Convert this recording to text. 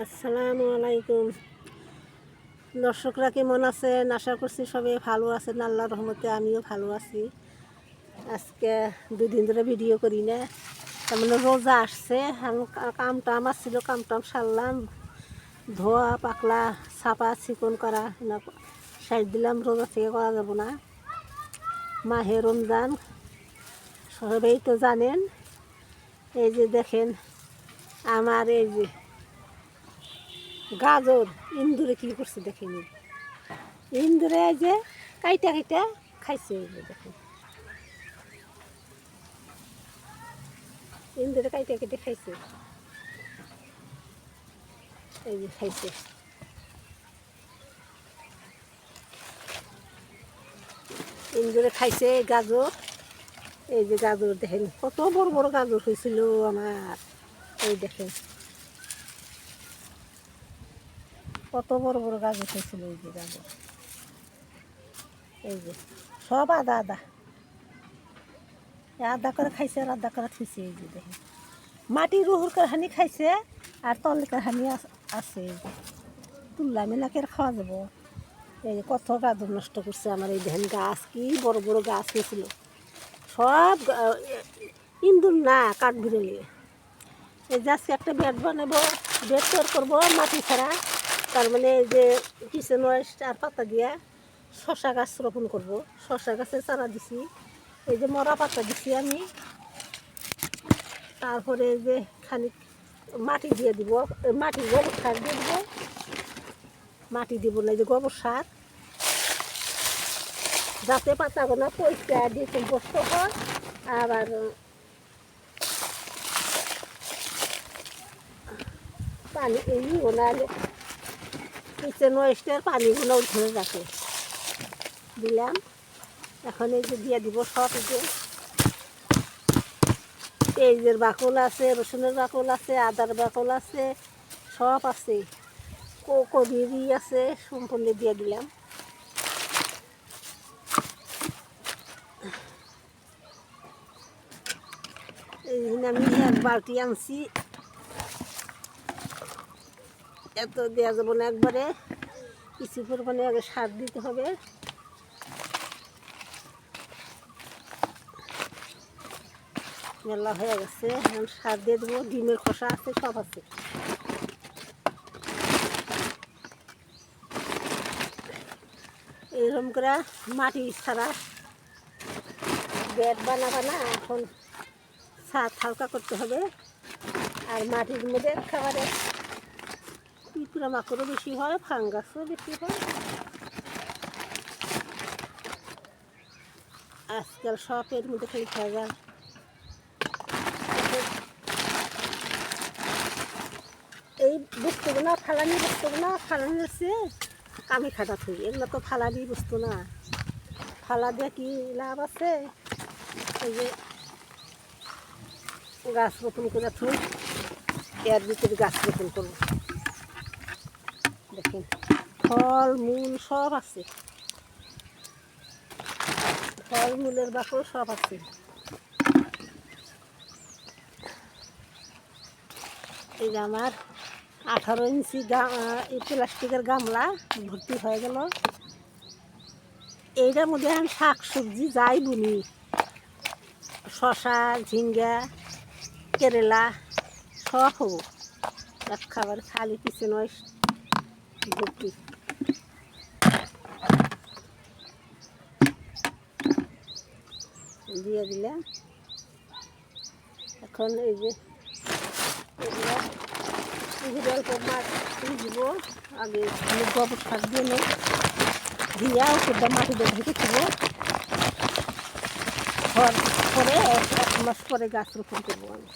আসসালামু আলাইকুম। দর্শকরা কেমন আছেন? আশা করছি সবাই ভালো আছেন। আল্লাহ রহমতে আমিও ভালো আছি। আজকে দুদিন ধরে ভিডিও করি না। তার মানে রোজা আসছে। কাম টাম আসছিল কাম টাম সারলাম। ধোয়া, পাকলা, ছাপা চিকন করা সাইড দিলাম, রোজা থেকে করা যাব না। মাহে রমজান। সবাই তো জানেন। এই যে দেখেন, আমার এই যে গাজর, ইন্দুরে কি করছে দেখিনি। ইন্দুরে যে কাইটা কাইটা খাইছে দেখেন। ইন্দুরে কাইটা কেটে খাইছে। এই যে খাইছে। ইন্দুরে খাইছে গাজর। এই যে গাজর দেখেন, কত বড় বড় গাজর হয়েছিল আমার। এই দেখেন। কত বড় বড় গাজর হয়েছিল এই যে গাজর এই যে, সব আদা আদা। আদা করে খাইছে আর আদা করে থুইছে এই যে দেখেন মাটি রুহুর কারহানি খাইছে আর তলের কারহানি আছে এই যে। তুললাম এলাকে আর খাওয়া যাব। এই যে কত গাজর নষ্ট করছে আমার এই দেখেন গাছ, কি বড় বড় গাছ হয়েছিল। সব ইন্দুর না কাঠ বিরলি এই যে আজকে একটা বেড বানাবো, বেড তৈরি করব মাটি ছাড়া। তার মানে যে কিচেন আর পাতা দিয়া শশা গাছ রোপণ করব। শশা গাছের চারা দিছি, এই যে মরা পাতা দিছি আমি। তারপরে যে খানিক মাটি দিয়ে দিব মাটি গোবর সার দিয়ে দিব। মাটি দিব না যে গোবর সার। যাতে পাতাগুলো পরিষ্কার কম্পোস্ট হয়, আবার পানি এই ওনার কিচেন ওয়েস্টের পানিগুলো উঠে রাখে দিলাম। এখন এই যে দিয়ে দিব সব যে। পেঁয়াজের বাকল আছে, রসুনের বাকল আছে, আদার বাকল আছে, সব আছে। ক- কবিরই আছে, সম্পূর্ণ দিয়ে দিলাম। এই আমি এক বালতি আনছি। এত দেওয়া যাব না একবারে। কিছু পরিমাণে আগে সার দিতে হবে। মেলা হয়ে গেছে, এখন সার দিয়ে দেবো। ডিমের খোসা আছে, সব আছে। এরকম করে মাটি ছাড়া বেড বানাবা না, এখন ছাদ হালকা করতে হবে। আর মাটির মধ্যে খাবারের পিঁপড়া মাকড়ও বেশি হয়, ফাঙ্গাসও বেশি হয়। আজকাল সবের মধ্যে খালি খাবার এই বস্তুগুলো ফালানি বস্তুগুলো ফালানি হচ্ছে কামি খাটা থই। এগুলো তো ফালানি বস্তু না। ফালা দিয়ে কি লাভ আছে? এই যে গাছ রোপণ করে থুই, এর ভিতরে গাছ রোপণ করব। ফল, মূল সব আছে। ফল, মূলের বাকল সব আছে। এই যে আমার আঠারো ইঞ্চি এই প্লাস্টিকের গামলা ভর্তি হয়ে গেল। এইটার মধ্যে আমি শাক সবজি যাই বুনি। শশা ঝিঙ্গা, কেরেলা, সব হব। এক খাবার খালি কিচেন ওয়েস্ট ভর্তি। দিয়ে দিলাম এখন এই যে অল্প মাছ দিব। আগে গোবর সার দিয়ে নেই। দিয়া ওষুধটা মাটিতে ঢেকে দিব। পরে এক মাস পরে গাছ রোপণ করব আমি।